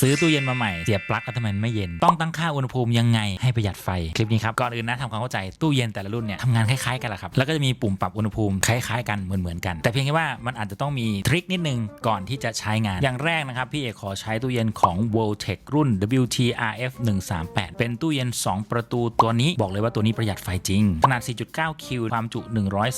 ซื้อตู้เย็นมาใหม่ เสียบปลั๊กแล้วทำไมไม่เย็น ต้องตั้งค่าอุณหภูมิยังไงให้ประหยัดไฟ คลิปนี้ครับ ก่อนอื่นนะทำความเข้าใจตู้เย็นแต่ละรุ่นเนี่ยทำงานคล้ายๆกันแหละครับ แล้วก็จะมีปุ่มปรับอุณหภูมิคล้ายๆกันเหมือนๆกัน แต่เพียงแค่ว่ามันอาจจะต้องมีทริคนิดนึงก่อนที่จะใช้งาน อย่างแรกนะครับพี่เอกขอใช้ตู้เย็นของ v o l t e c รุ่น WTRF 138เป็นตู้เย็น 2 ประตูตัวนี้บอกเลยว่าตัวนี้ประหยัดไฟจริง ขนาด 4.9 คิว ความจุ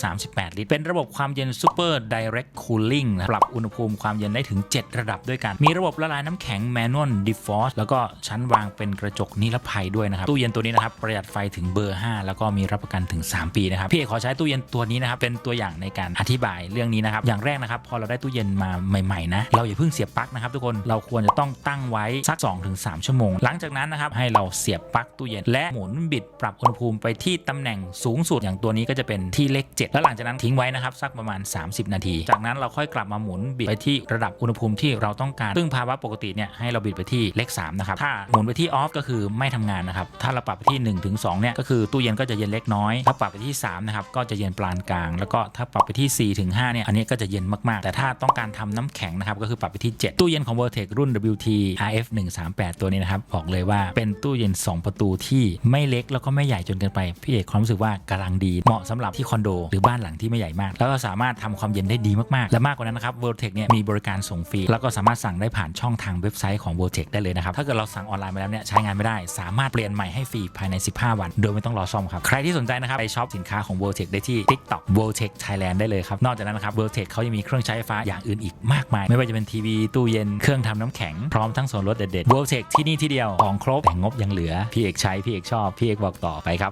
138 ลิตร เป็นระบบความเย็น Super Direct Cooling นะปรับอุณหภูมิความเย็นได้ถึง 7 ระดับด้วยกัน มีระบบละลายน้ำแข็ง Manual Defrost แล้วก็ชั้นวางเป็นกระจกนิรภัยด้วยนะครับ ตู้เย็นตัวนี้นะครับ ประหยัดไฟถึงเบอร์ 5 แล้วก็มีรับประกันถึง 3 ปีนะครับ พี่เอกขอใช้ตู้เย็นตัวนี้นะครับเป็นตัวอย่างในการอธิบายเรื่องนี้นะครับ อย่างแรกนะครับ พอเราได้ตู้เย็นมาใหม่ๆนะเราอย่าเพิ่งเสียบปลั๊กนะครับทุกคนเราควรจะต้องตั้งไว้สัก 2-3 ชั่วโมง หลังจากนั้นนะครับให้เราเสียบปลั๊กตู้เย็นและหมุนบิดปรับอุณหภูมิไปที่ตำแหน่งสูงสุดอย่างตัวนี้ก็จะเป็นที่เลข 7 แล้วหลังจากนั้นทิ้งไว้นะครับสักประมาณ 30 นาที จากนั้นเราค่อยกลับมาหมุนบิดไปที่ระดับอุณหภูมิที่เราต้องการ ซึ่งภาวะปกติเนี่ยให้เราราบิดไปที่เลข3นะครับถ้าหมุนไปที่ออฟก็คือไม่ทำงานนะครับถ้าเราปรับไปที่1ถึง2เนี่ยก็คือตู้เย็นก็จะเย็นเล็กน้อย ถ้าปรับไปที่3นะครับก็จะเย็นปานกลาง แล้วก็ถ้าปรับไปที่4ถึง5เนี่ยอันนี้ก็จะเย็นมากๆ แต่ถ้าต้องการทำน้ำแข็งนะครับก็คือปรับไปที่ 7 ตู้เย็นของ Vertex รุ่น WT RF 138ตัวนี้นะครับบอกเลยว่าเป็นตู้เย็น 2 ประตูที่ไม่เล็กแล้วก็ไม่ใหญ่จนเกินไปพี่เอกความรู้สึกว่ากำลังดีเหมาะสำหรับที่คอนโดหรือบ้านหลังที่ไม่ใหญ่มาก แล้วก็สามารถทำความเย็นได้ดีมากๆ และมากกว่านั้นนะครับ Vertex เนี่ยมีบริการส่งฟรีแล้วก็สามารถสั่งได้ผ่านช่องทางเว็บไซต์ของ Vertex ได้เลยนะครับ ถ้าเกิดเราสั่งออนไลน์ไปแล้วเนี่ยใช้งานไม่ได้ สามารถเปลี่ยนใหม่ให้ฟรีภายใน 15 วัน โดยไม่ต้องรอซ่อมครับ ใครที่สนใจนะครับ ไปช็อปสินค้าของ Vertex ได้ที่ TikTok Vertex Thailand ได้เลยครับ นอกจากนั้นนะครับ Vertex เขายังมีเครื่องใช้ไฟฟ้าอย่างอื่นอีกมากมาย ไม่ว่าจะเป็นทีวีตู้เย็นเครื่องทำน้ำแข็งพร้อมทั้งส่วนลดเด็ดๆ Vertex ที่นี่ที่เดียวของครบแต่งบยังเหลือพี่เอกใช้พี่เอกชอบพี่เอกบอกต่อไปครับ